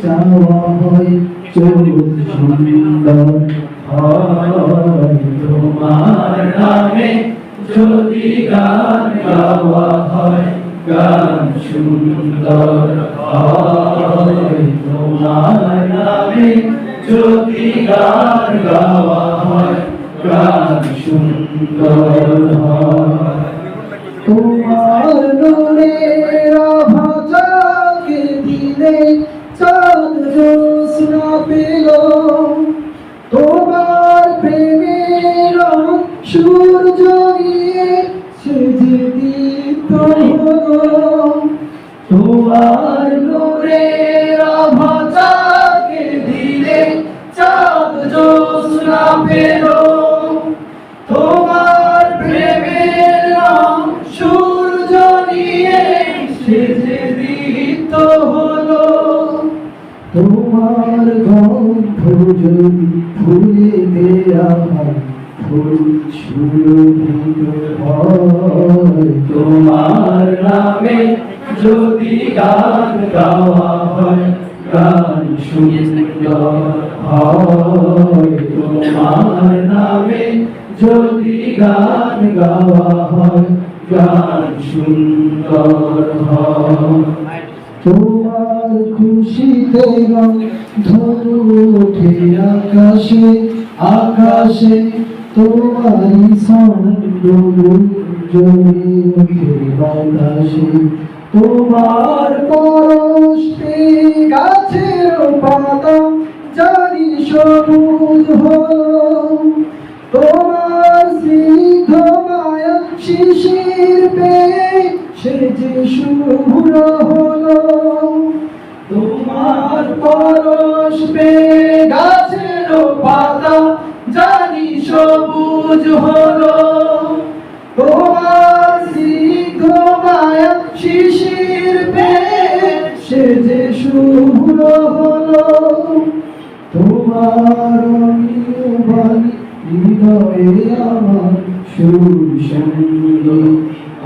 চাওয়া হয় চোখ সুন্দর তোমার নামে যদি গান গাওয়া হয় গান সুন্দর হয় তোমার নামে যদি গান গাওয়া হয় গান সুন্দর হয় তোমার নূরের জ্যোৎস্না পেল তোমার প্রেমের সূর্য নিয়ে সেজে দীপ্ত তোমার নূরের ভাজাকে দিলে চাঁদ জ্যোৎস্না পেল। তোমার প্রেমের সূর্য নিয়ে সেজে তোমার গন্ধ যদি ফুলে দেয়া ফুল সুরভিত তোমার নামে যদি গান গাওয়া হয়, গান সুন্দর হয়। তোমার নামে যদি গান গাওয়া হয়, গান সুন্দর হয়। তোমার খুশিতে রং ধনু ওঠে আকাশে আকাশে তোমার সঙ্গ বাতাসে। তোমার পরশে সে যে শুভ্র হলো, তোমার পরশ পেয়ে গাছের পাতা জানি সবুজ হলো। তোমার স্নিগ্ধ মায়া শিশির পেয়ে সে যে শুভ্র হলো, তোমার হৃদয়ে আমার সুর সঙ্গী